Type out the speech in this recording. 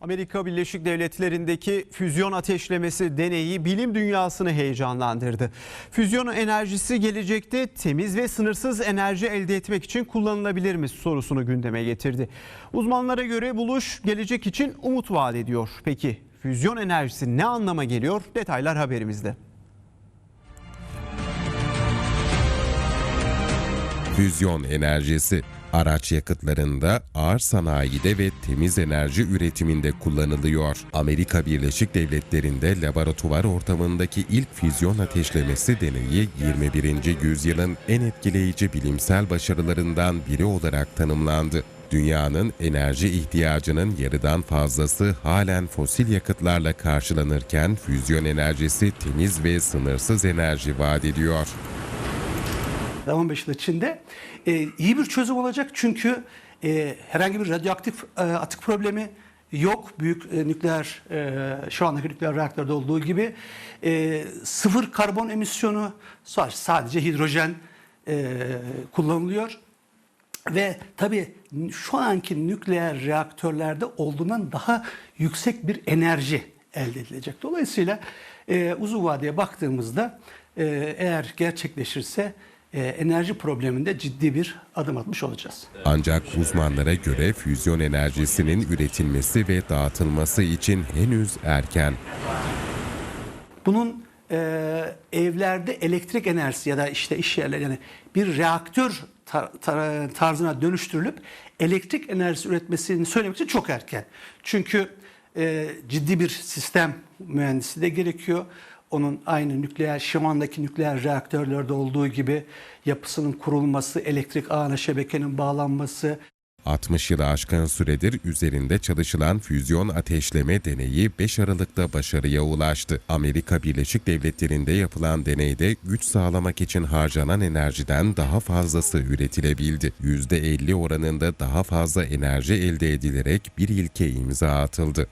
Amerika Birleşik Devletleri'ndeki füzyon ateşlemesi deneyi bilim dünyasını heyecanlandırdı. Füzyon enerjisi gelecekte temiz ve sınırsız enerji elde etmek için kullanılabilir mi sorusunu gündeme getirdi. Uzmanlara göre buluş gelecek için umut vaat ediyor. Peki füzyon enerjisi ne anlama geliyor? Detaylar haberimizde. Füzyon enerjisi araç yakıtlarında, ağır sanayide ve temiz enerji üretiminde kullanılıyor. Amerika Birleşik Devletleri'nde laboratuvar ortamındaki ilk füzyon ateşlemesi deneyi 21. yüzyılın en etkileyici bilimsel başarılarından biri olarak tanımlandı. Dünyanın enerji ihtiyacının yarıdan fazlası halen fosil yakıtlarla karşılanırken füzyon enerjisi temiz ve sınırsız enerji vaat ediyor. 15 yıl içinde e, iyi bir çözüm olacak çünkü e, herhangi bir radyoaktif e, atık problemi yok. Büyük e, nükleer e, şu andaki nükleer reaktörde olduğu gibi e, sıfır karbon emisyonu sadece hidrojen e, kullanılıyor. Ve tabii şu anki nükleer reaktörlerde olduğundan daha yüksek bir enerji elde edilecek. Dolayısıyla e, uzun vadeye baktığımızda e, eğer gerçekleşirse e, enerji probleminde ciddi bir adım atmış olacağız. Ancak uzmanlara göre füzyon enerjisinin üretilmesi ve dağıtılması için henüz erken. Bunun e, evlerde elektrik enerjisi ya da işte iş yerleri yani bir reaktör tar- tar- tarzına dönüştürülüp elektrik enerjisi üretmesini söylemek için çok erken. Çünkü e, ciddi bir sistem mühendisi de gerekiyor. Onun aynı nükleer, şu andaki nükleer reaktörlerde olduğu gibi yapısının kurulması, elektrik ağına şebekenin bağlanması, 60 yılı aşkın süredir üzerinde çalışılan füzyon ateşleme deneyi 5 Aralık'ta başarıya ulaştı. Amerika Birleşik Devletleri'nde yapılan deneyde güç sağlamak için harcanan enerjiden daha fazlası üretilebildi. %50 oranında daha fazla enerji elde edilerek bir ilke imza atıldı.